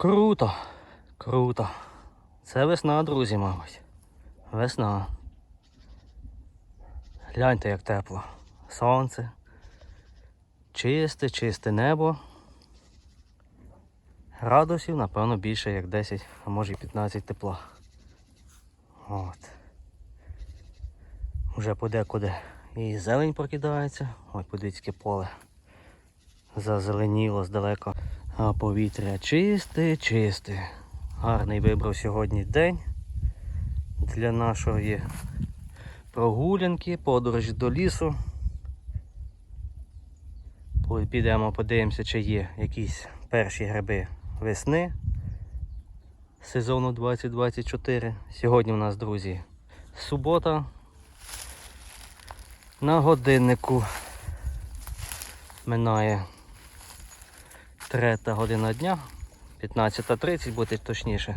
Круто, круто. Це весна, друзі, мабуть. Весна. Гляньте, як тепло. Сонце. Чисте, чисте небо. Градусів, напевно, більше як 10, а може і 15 тепла. От. Уже подекуди і зелень прокидається. Ой, подивіться, поле. Зазеленіло здалека. А повітря чисте, чисте. Гарний вибрав сьогодні день для нашої прогулянки, подорожі до лісу. Підемо подивимося, чи є якісь перші гриби весни сезону 2024. Сьогодні у нас, друзі, субота. На годиннику минає третя година дня, 15.30 бути точніше.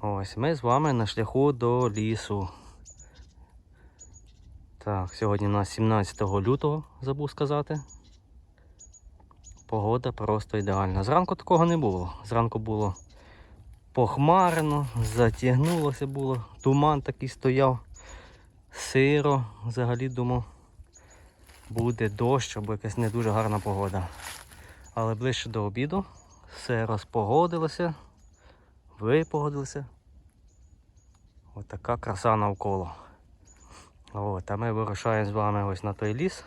Ось ми з вами на шляху до лісу. Так, сьогодні у нас 17 лютого, забув сказати. Погода просто ідеальна. Зранку такого не було. Зранку було похмарно, затягнулося було, туман такий стояв, сиро. Взагалі думав, буде дощ або якась не дуже гарна погода. Але ближче до обіду все розпогодилося, випогодилося. Ось така краса навколо. От, а ми вирушаємо з вами ось на той ліс,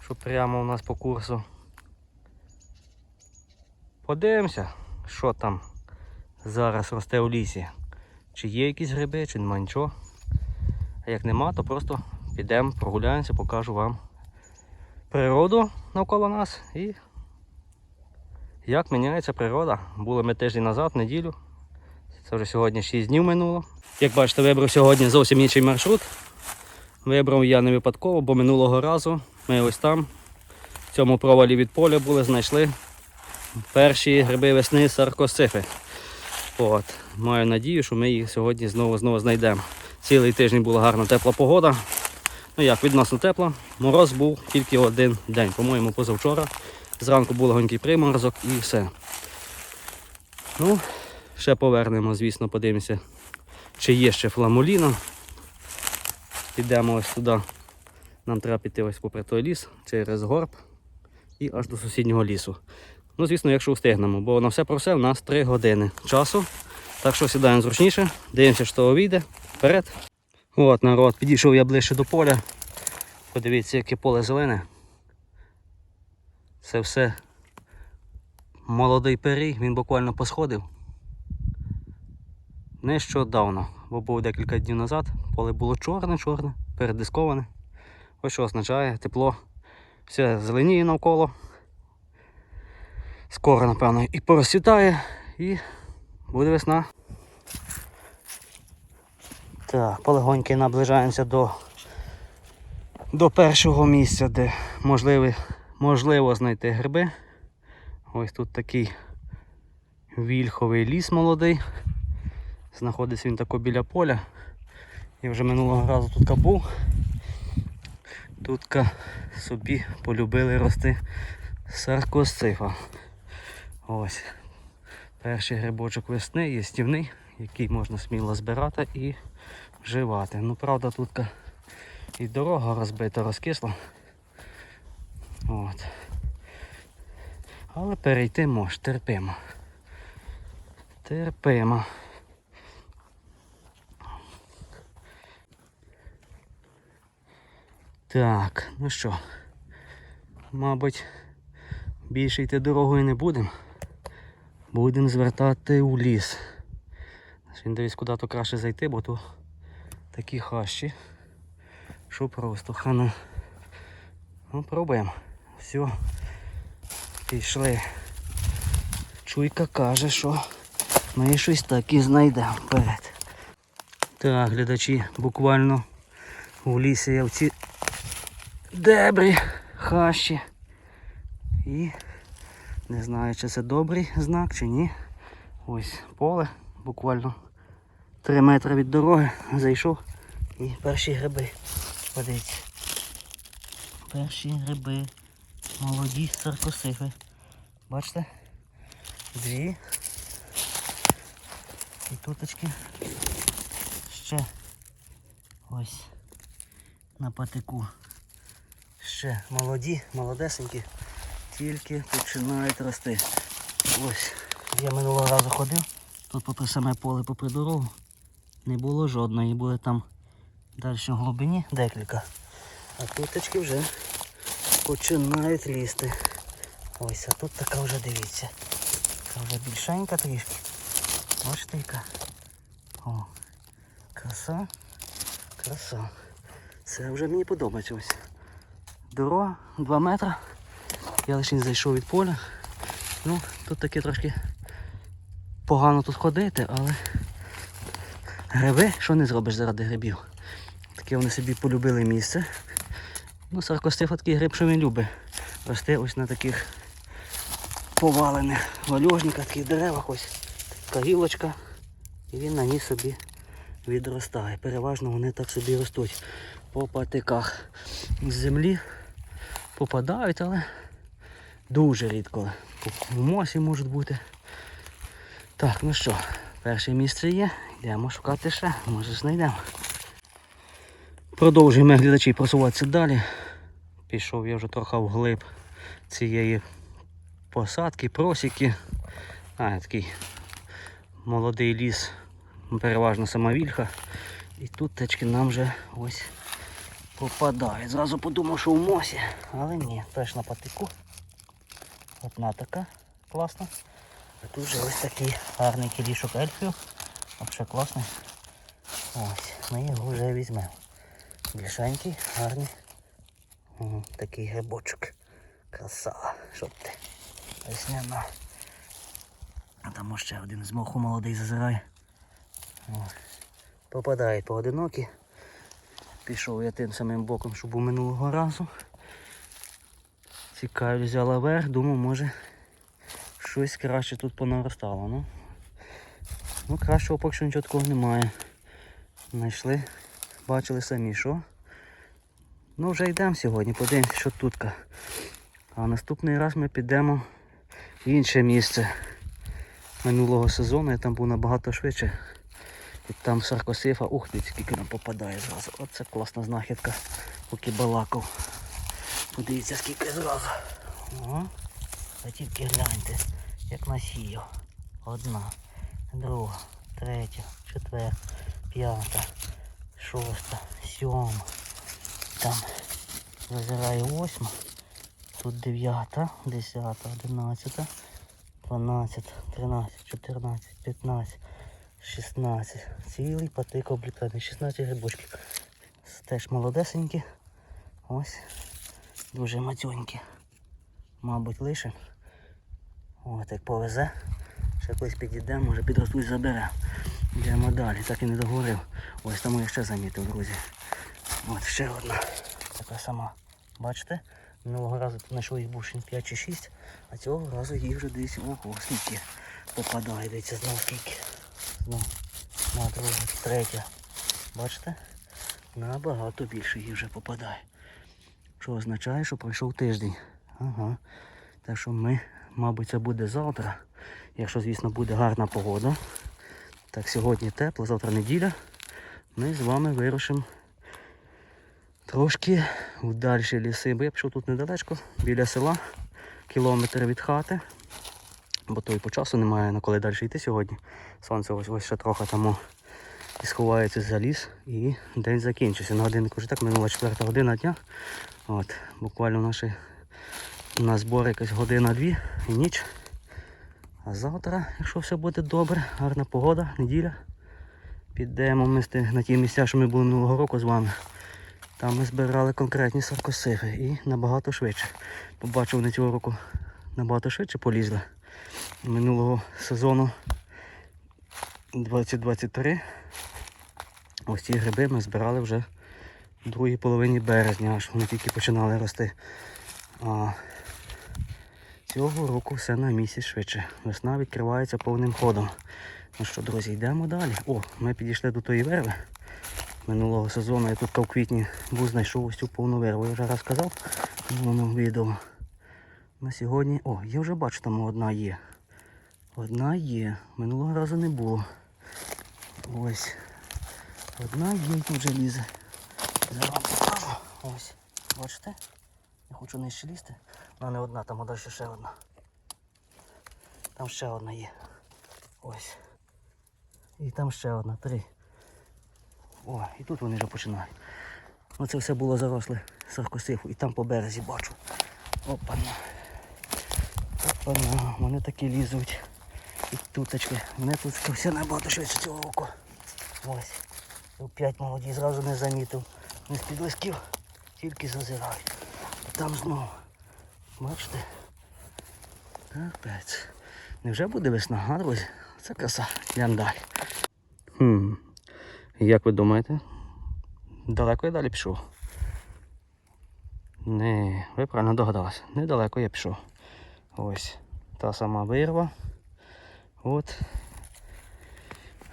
що прямо у нас по курсу. Подивимося, що там зараз росте у лісі. Чи є якісь гриби, чи нема нічого. А як нема, то просто підемо, прогуляємося, покажу вам природу навколо нас і як міняється природа. Були ми тиждень назад, неділю. Це вже сьогодні 6 днів минуло. Як бачите, вибрав сьогодні зовсім інший маршрут. Вибрав я не випадково, бо минулого разу ми ось там, в цьому провалі від поля були, знайшли перші гриби весни саркосифи. От. Маю надію, що ми їх сьогодні знову знову знайдемо. Цілий тиждень була гарна тепла погода. Ну як, відносно тепла. Мороз був тільки один день, по-моєму, позавчора. Зранку був легонький приморозок і все. Ну, ще повернемо, звісно, подивимося, чи є ще фламуліна. Підемо ось туди. Нам треба піти ось попри той ліс, через горб і аж до сусіднього лісу. Ну, звісно, якщо встигнемо, бо на все про все в нас 3 години часу. Так що сідаємо зручніше, дивимося, що вийде. Вперед. От народ, підійшов я ближче до поля. Подивіться, яке поле зелене. Це все молодий перій, він буквально посходив. Нещодавно, бо був декілька днів назад, поле було чорне-чорне, передисковане. Ось що означає тепло. Все зеленіє навколо. Скоро, напевно, і порозцвітає, і буде весна. Так, полегоньки наближаємося до, до першого місця, де можливо, можливо знайти гриби. Ось тут такий вільховий ліс молодий. Знаходиться він тако біля поля. Я вже минулого разу тут був. Тут собі полюбили рости саркосцифа. Ось. Перший грибочок весни є стівний, який можна сміло збирати і вживати. Ну, правда, тут і дорога розбита, розкисла. От. Але перейти мож, терпимо. Терпимо. Так, ну що, мабуть, більше йти дорогою не будемо. Будемо звертати у ліс. Він дивись, куди то краще зайти, бо тут такі хащі. Що просто хана. Ну, пробуємо. Все. Пішли. Чуйка каже, що ми щось таке знайдемо вперед. Так, глядачі, буквально у лісі я в ці дебрі, хащі. І не знаю, чи це добрий знак, чи ні. Ось поле, буквально 3 метри від дороги. Зайшов і перші гриби. Подивіться. Перші гриби. Молоді саркосифи. Бачите? дві. І туточки ще ось на патику. Ще молоді, молодесенькі, тільки починають рости. Ось, я минулого разу ходив, тут попри саме поле, попри дорогу, не було жодної, були там далі в глибині декілька. А туточки вже починають лізти. Ось, а тут така вже дивіться. Така вже більшенька трішки. Бачите яка. О, краса, краса. Це вже мені подобається ось. Дорога 2 метри. Я лише не зайшов від поля. Ну, тут таке трошки погано тут ходити, але гриби, що не зробиш заради грибів. Таке вони собі полюбили місце. Ну, саркостифа такий гриб, що він любить. Росте ось на таких повалених вальожниках, таких деревах ось така гілочка. І він на ній собі відростає. Переважно вони так собі ростуть по патиках з землі попадають, але дуже рідко. В мосі можуть бути. Так, ну що, перше місце є. Йдемо шукати ще, може знайдемо. Продовжуємо глядачі просуватися далі. Пішов я вже трохи вглиб цієї посадки, просіки. А, такий молодий ліс, переважно сама вільха. І тут течки нам вже ось попадають. Зразу подумав, що в мосі, але ні, теж на патику. Одна така класна. А тут вже ось такий гарний кілішок ельфів. Взагалі класний. Ось, ми його вже візьмемо. Більшенький, гарний. Такий грибочок. Краса. Щоб ти. Весняна. А там ще один з моху молодий зазирає. О. Попадають поодинокі. Пішов я тим самим боком, що був минулого разу. Цікаві взяла верх, думав, може щось краще тут понаростало. Ну, ну кращого поки що нічого такого немає. Знайшли, бачили самі, що. Ну вже йдемо сьогодні, подивимось, що тут. А наступний раз ми підемо в інше місце минулого сезону, я там був набагато швидше. І там саркосифа, ух ти, скільки нам попадає зразу. Оце класна знахідка, поки балакав. Подивіться скільки зразу. О, а тільки гляньте, як насіяв. Одна, друга, третя, четверта, п'ята, шоста, сьома. Там зазираю восьма. Тут дев'ята, десята, одинадцята, дванадцята, тринадцять, чотирнадцять, п'ятнадцять. 16. Цілий патик облітаний. 16 грибочків. Теж молодесенькі. Ось. Дуже матюнькі. Мабуть, лише. От як повезе. Ще колись підійдемо, може підростуть забере. Йдемо далі, так і не договорив. Ось там я ще замітив, друзі. От ще одна. Така сама. Бачите? Минулого разу знайшов їх був ще 5 чи 6, а цього разу їх вже десь ого, скільки попадає, дивіться, знову скільки. Ну, на друга, третя. Бачите? Набагато більше їх вже попадає. Що означає, що пройшов тиждень. Ага. Так що ми, мабуть, це буде завтра. Якщо, звісно, буде гарна погода. Так, сьогодні тепло, завтра неділя. Ми з вами вирушимо трошки в дальші ліси. Бо я пішов тут недалечко, біля села, кілометр від хати бо то і по часу немає на коли далі йти сьогодні. Сонце ось ось ще трохи тому і сховається за ліс і день закінчився. На годиннику вже так минула четверта година дня. От, Буквально наші, у нас збор якась година-дві і ніч. А завтра, якщо все буде добре, гарна погода, неділя. Підемо ми на ті місця, що ми були минулого року з вами. Там ми збирали конкретні саркосифи і набагато швидше. Побачив вони цього року набагато швидше полізли минулого сезону 2023. Ось ці гриби ми збирали вже в другій половині березня, аж вони тільки починали рости. А цього року все на місяць швидше. Весна відкривається повним ходом. Ну що, друзі, йдемо далі. О, ми підійшли до тої верви. Минулого сезону я тут в квітні був знайшов ось цю повну верву. Я вже раз казав в минулому відео. На сьогодні... О, я вже бачу, там одна є. Одна є. Минулого разу не було. Ось. Одна є тут вже лізе. Зараз покажу. Ось. Бачите? Я хочу нижче лізти. Вона не одна, там далі ще одна. Там ще одна є. Ось. І там ще одна, три. О, і тут вони вже починають. Оце все було заросле саркосифу. І там по березі бачу. Опана. Опана. Вони такі лізуть. І туточки. Мене тут все набагато швидше цього року. Ось. П'ять молоді зразу не замітив. Не з-під лисків, тільки зазирають. Там знову. Бачите? Капець. Невже буде весна, а, друзі? Це краса. Йдемо. Хм. Як ви думаєте? Далеко я далі пішов? Не, ви правильно догадалися. Недалеко я пішов. Ось. Та сама вирва. От.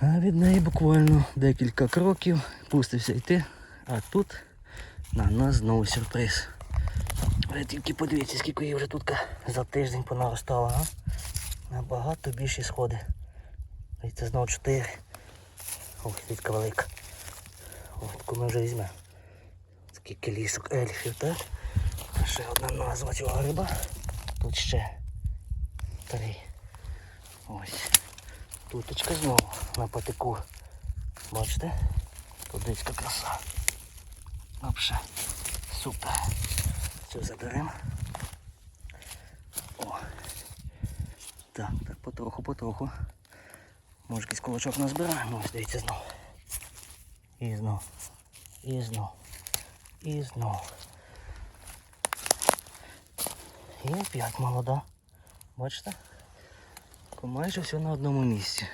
А від неї буквально декілька кроків. Пустився йти. А тут на нас знову сюрприз. Ви тільки подивіться, скільки її вже тут за тиждень понаростало, а? Набагато більші сходи. І це знову чотири. Ой, відка велика. Таку ми вже візьмемо. Скільки лісок ельфів, так? Ще одна назва цього гриба. Тут ще три. Ось. Туточка знову на патику. Бачите? Тут десь краса. Вообще. Супер. Цю заберемо. О. Так, так, потроху, потроху. Може якийсь кулачок назбираємо. Ось дивіться знов. І знов. І знов. І знов. І опять молода. Бачите? Майже все на одному місці.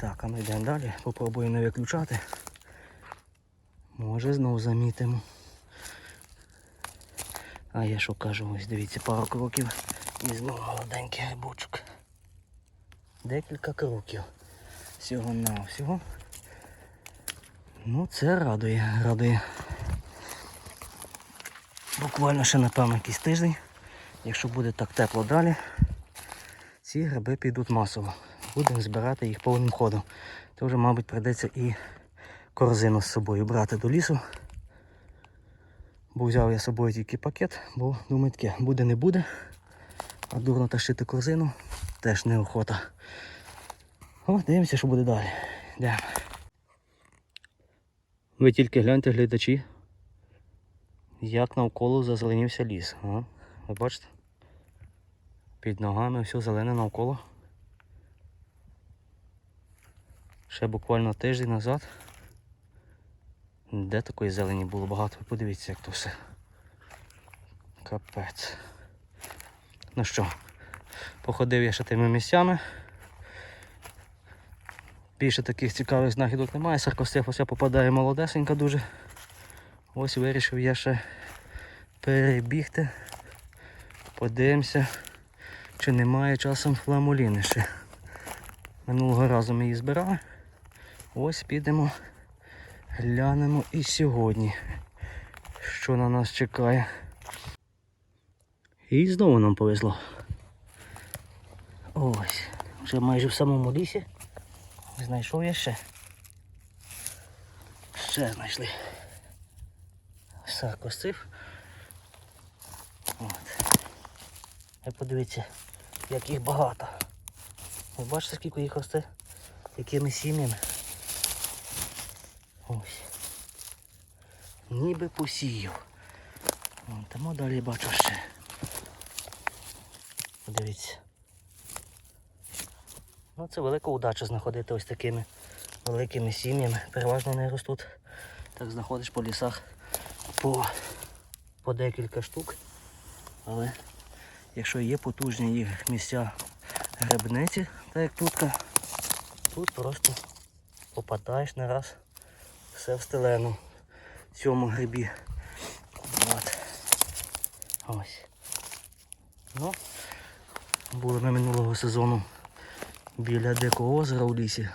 Так, а ми йдемо далі. Попробуємо не виключати. Може знов замітимо. А я що кажу, ось дивіться, пару кроків і знову молоденький грибочок. Декілька кроків. Всього на всього. Ну це радує, радує. Буквально ще напевно якийсь тиждень. Якщо буде так тепло далі, ці гриби підуть масово. Будемо збирати їх повним ходом. То вже, мабуть, прийдеться і корзину з собою брати до лісу. Бо взяв я з собою тільки пакет, бо думаю таке, буде не буде. А дурно тащити корзину теж неохота. О, дивимося, що буде далі. Йдемо. Ви тільки гляньте, глядачі, як навколо зазеленівся ліс. А? Ви бачите? Під ногами все зелене навколо. Ще буквально тиждень назад. Де такої зелені було багато? Ви подивіться, як то все. Капець. Ну що, походив я ще тими місцями. Більше таких цікавих знахідок немає. Саркостефося попадає молодесенька дуже. Ось вирішив я ще перебігти. Подивимося, чи немає часом фламуліни ще. Минулого разу ми її збирали. Ось підемо, глянемо і сьогодні, що на нас чекає. І знову нам повезло. Ось, вже майже в самому лісі. Знайшов я ще. Ще знайшли. Саркосив. От. І подивіться, як їх багато. Ви бачите, скільки їх росте? Якими сім'ями. Ось. Ніби посіяв. Вон, Тому далі бачу ще. Подивіться. Ну, це велика удача знаходити ось такими великими сім'ями. Переважно вони ростуть. Так знаходиш по лісах по, по декілька штук. Але якщо є потужні їх місця грибниці, так як тут, тут просто попадаєш на раз все в стелену в цьому грибі. От. Ось. Ну, були ми минулого сезону біля дикого озера у лісі.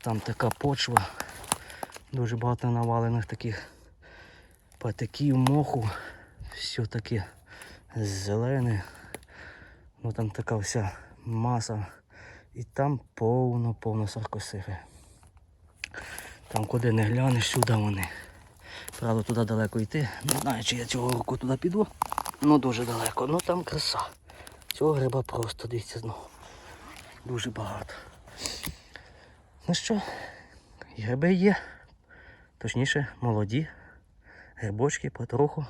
Там така почва, дуже багато навалених таких патиків, моху, все таке зелене. Ну там така вся маса. І там повно-повно саркосифи. Там куди не глянеш, сюди вони. Правда, туди далеко йти. Не знаю, чи я цього року туди піду. Ну дуже далеко. Ну там краса. Цього гриба просто дивіться знову. Дуже багато. Ну що, гриби є. Точніше, молоді. Грибочки потроху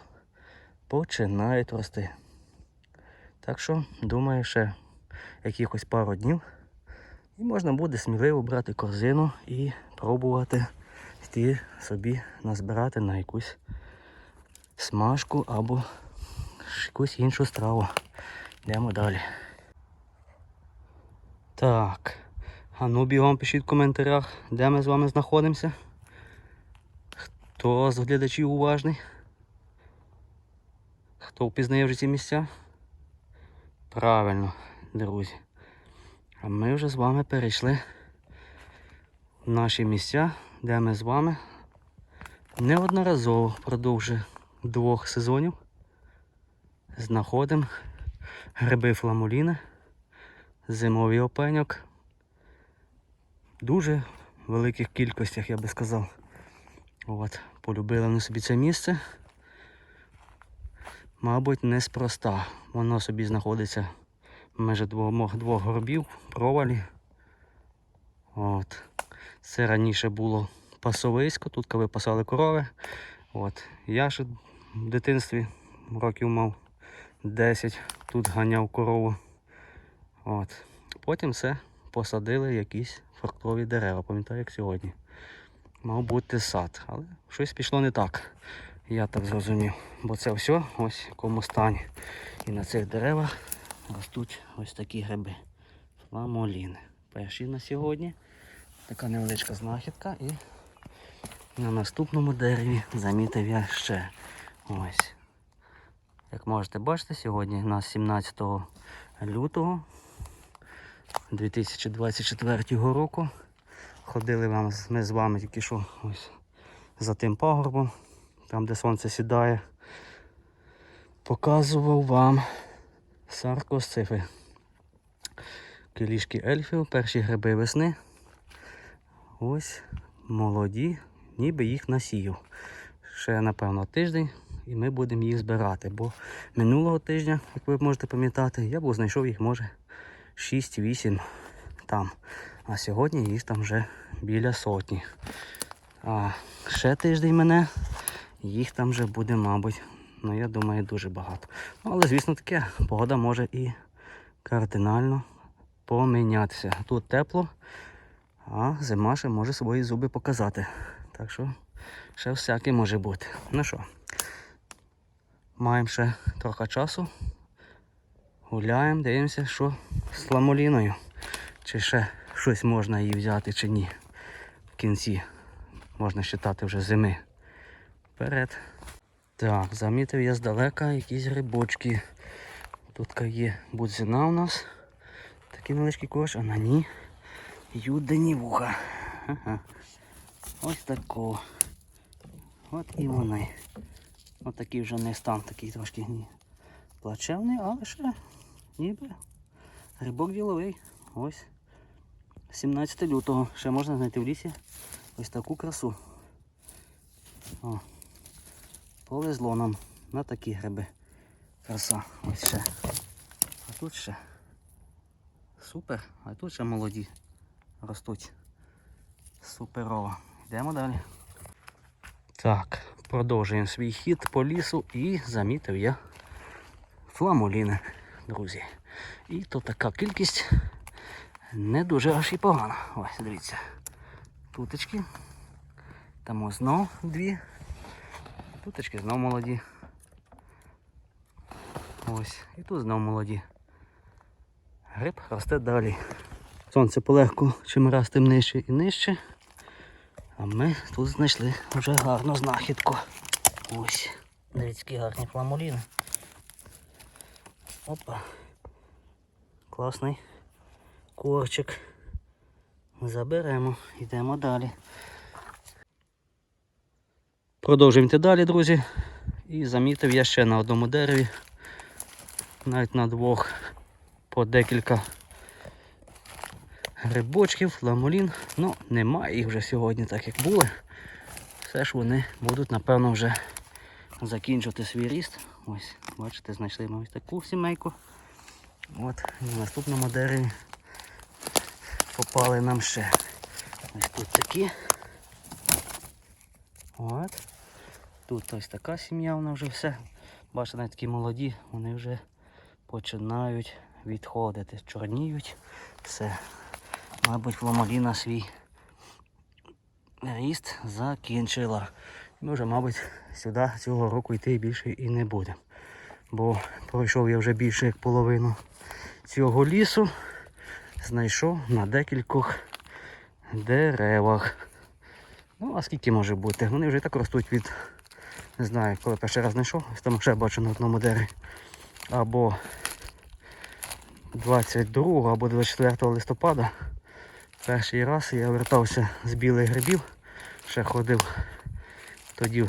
починають рости. Так що, думаю, ще якихось пару днів. І можна буде сміливо брати корзину і пробувати йти собі назбирати на якусь смажку або якусь іншу страву. Йдемо далі. Так. А ну бігом пишіть в коментарях, де ми з вами знаходимося. Хто з глядачів уважний? Хто впізнає вже ці місця? Правильно, друзі. А ми вже з вами перейшли наші місця, де ми з вами неодноразово впродовж двох сезонів знаходимо гриби фламуліни, зимовий опеньок. Дуже великих кількостях, я би сказав. От, полюбили вони собі це місце. Мабуть, неспроста. Воно собі знаходиться межі двох, двох горбів, провалі. От. Це раніше було пасовисько, тут коли пасали корови. От. Я ще в дитинстві років мав 10, тут ганяв корову. От. Потім все посадили якісь фруктові дерева, пам'ятаю, як сьогодні. Мав бути сад, але щось пішло не так. Я так зрозумів. Бо це все ось в якому стані. І на цих деревах ростуть ось такі гриби. Фламоліни. Перші на сьогодні. Така невеличка знахідка і на наступному дереві замітив я ще ось. Як можете бачити, сьогодні у нас 17 лютого 2024 року. Ходили вам, ми з вами тільки що ось за тим пагорбом, там де сонце сідає. Показував вам саркосцифи. Килішки ельфів, перші гриби весни. Ось молоді, ніби їх насіяв. Ще, напевно, тиждень і ми будемо їх збирати. Бо минулого тижня, як ви можете пам'ятати, я був знайшов їх може 6-8 там. А сьогодні їх там вже біля сотні. А ще тиждень мене, їх там вже буде, мабуть, ну я думаю, дуже багато. Ну, але, звісно, таке, погода може і кардинально помінятися. Тут тепло, а зима ще може свої зуби показати. Так що ще всяке може бути. Ну що, маємо ще трохи часу. Гуляємо, дивимося, що з ламоліною. Чи ще щось можна її взяти, чи ні. В кінці можна вважати вже зими. Вперед. Так, замітив я здалека якісь грибочки. Тут є будзина у нас. Такий невеличкий кош, а на ній юдені вуха. Ага. Ось тако. От і вони. Ось такий вже не стан, такий трошки. Плачевний, але ще ніби грибок діловий. Ось. 17 лютого. Ще можна знайти в лісі ось таку красу. О, повезло нам на такі гриби. Краса. Ось ще. А тут ще. Супер. А тут ще молоді ростуть. Суперово. Йдемо далі. Так, продовжуємо свій хід по лісу і замітив я фламуліни, друзі. І то така кількість не дуже аж і погана. Ось, дивіться. Туточки. Там ось знов дві. Туточки знов молоді. Ось. І тут знов молоді. Гриб росте далі. Сонце полегко чим раз тим нижче і нижче. А ми тут знайшли вже гарну знахідку. Ось. Дивіться, які гарні фламуліни. Опа. Класний корчик. Заберемо, йдемо далі. Продовжуємо йти далі, друзі. І замітив я ще на одному дереві, навіть на двох по декілька грибочків, фламулін. Ну, немає їх вже сьогодні, так як були. Все ж вони будуть, напевно, вже закінчувати свій ріст. Ось, бачите, знайшли ми ось таку сімейку. От, і на наступному дереві попали нам ще. Ось тут такі. От. Тут ось така сім'я, вона вже все. Бачите, навіть такі молоді, вони вже починають відходити, чорніють. Все. Мабуть, фламаліна свій ріст закінчила. Ми вже, мабуть, сюди цього року йти більше і не будемо. Бо пройшов я вже більше як половину цього лісу, знайшов на декількох деревах. Ну, а скільки може бути? Вони вже так ростуть від, не знаю, коли перший раз знайшов, там ще бачу на одному дереві. Або 22 або 24 листопада. Перший раз я вертався з білих грибів, ще ходив, тоді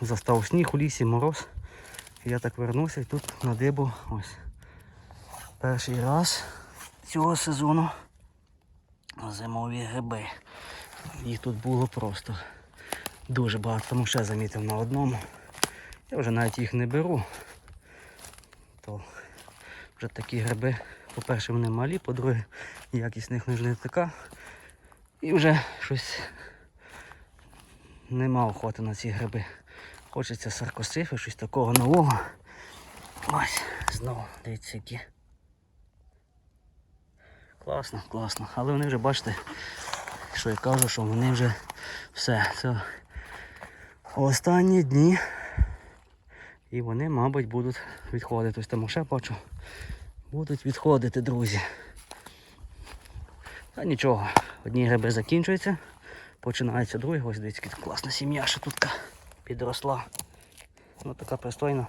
застав сніг у лісі, мороз. Я так вернувся і тут на дибу ось. Перший раз цього сезону зимові гриби. Їх тут було просто дуже багато, тому ще замітив на одному. Я вже навіть їх не беру. То вже такі гриби, по-перше, вони малі, по-друге, якість них не така. І вже щось нема охоти на ці гриби. Хочеться саркосифи, щось такого нового. Ось, знову, дивіться які. Класно, класно. Але вони вже бачите, що я кажу, що вони вже все. Це останні дні. І вони, мабуть, будуть відходити. Ось там ще бачу. Будуть відходити, друзі. Та нічого, одні гриби закінчуються, починається другі. Ось дивіться, класна сім'я ще тут підросла. Ну така пристойна.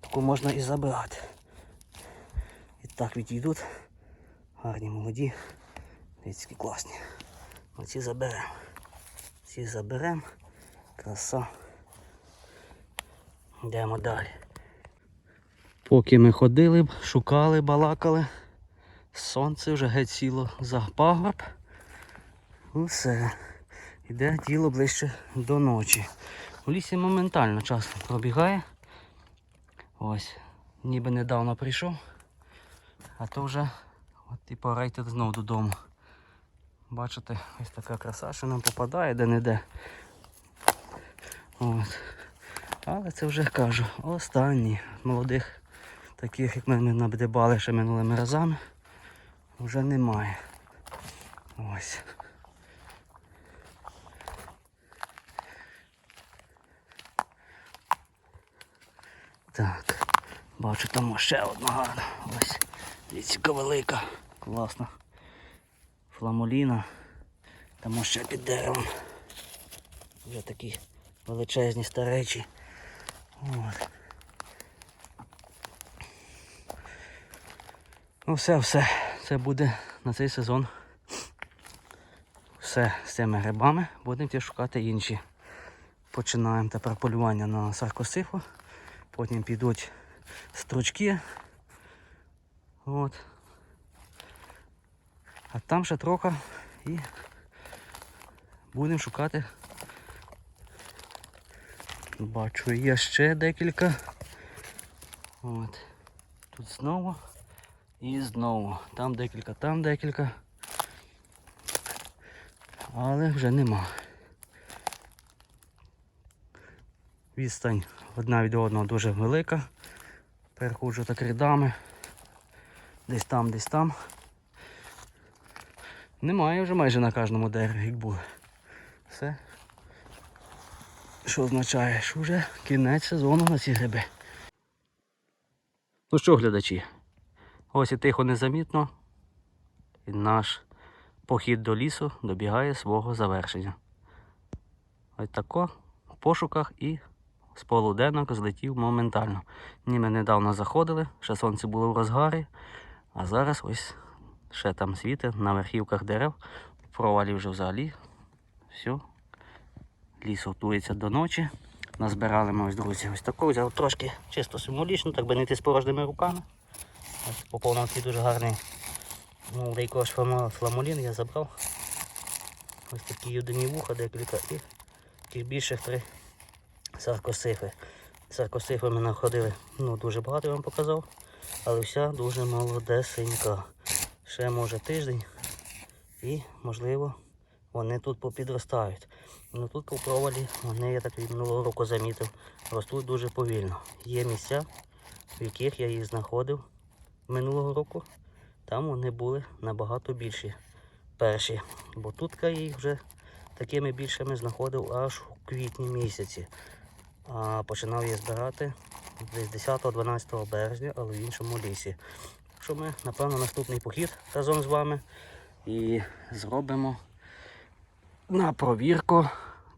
Таку можна і забирати. І так відійдуть. Гарні молоді. Дивіться, які класні. Оці заберемо. Ці заберемо. Краса. Йдемо далі. Поки ми ходили, шукали, балакали. Сонце вже геть сіло за пагорб. Усе. Іде діло ближче до ночі. У лісі моментально час пробігає. Ось. Ніби недавно прийшов. А то вже от і пора знову додому. Бачите, ось така краса, що нам попадає де-не-де. От. Але це вже кажу, останні молодих, таких як ми набдебали ще минулими разами, вже немає. Ось. Так, бачу там ще одна гарна. Ось. Яка велика. Класна. Фламуліна. Там ще під деревом. Вже такі величезні старечі. От. Ну все, все. Це буде на цей сезон. Все з цими грибами. Будемо шукати інші. Починаємо тепер полювання на саркосифу. Потім підуть стручки. От. А там ще трохи і будемо шукати. Бачу, є ще декілька. От. Тут знову і знову. Там декілька, там декілька. Але вже нема. Відстань одна від одного дуже велика. Переходжу так рядами. Десь там, десь там. Немає вже майже на кожному дереві, було. Все. Що означає, що вже кінець сезону на ці гриби. Ну що, глядачі, ось і тихо незамітно. І наш похід до лісу добігає свого завершення. Ось тако в пошуках і з полуденок злетів моментально. Німи недавно заходили, ще сонце було в розгарі, а зараз ось ще там світи на верхівках дерев. В провалі вже взагалі. Все. Ліс готується до ночі. Назбирали ми ось, друзі, ось таку взяв трошки чисто символічно, так би не йти з порожніми руками. Ось попав нам дуже гарний Ну, ж фламулін я забрав. Ось такі юдині вуха, декілька і таких більших три саркосифи. Саркосифи ми знаходили ну, дуже багато я вам показав, але вся дуже молодесенька. Ще може тиждень і можливо вони тут попідростають. Ну тут у провалі вони, я так і минулого року замітив, ростуть дуже повільно. Є місця, в яких я їх знаходив минулого року. Там вони були набагато більші перші. Бо тут я їх вже такими більшими знаходив аж у квітні місяці. А починав я збирати десь 10-12 березня, але в іншому лісі. Так що ми, напевно, наступний похід разом з вами і зробимо на провірку.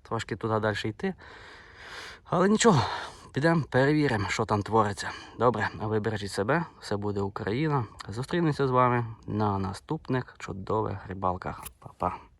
Трошки туди далі йти. Але нічого, підемо перевіримо, що там твориться. Добре, ви бережіть себе, все буде Україна. Зустрінемося з вами на наступних чудових рибалках. Па-па.